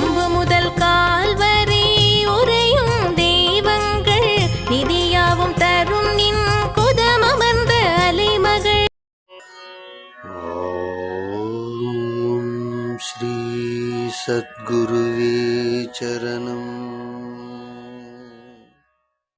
கொம்பு முதல் கால் வரி உரையும் தெய்வங்கள். நிதியாவும் தரும் நின் குதம் அமர்ந்த அலைமகள். ஸ்ரீ சத்குருவே சரணம்.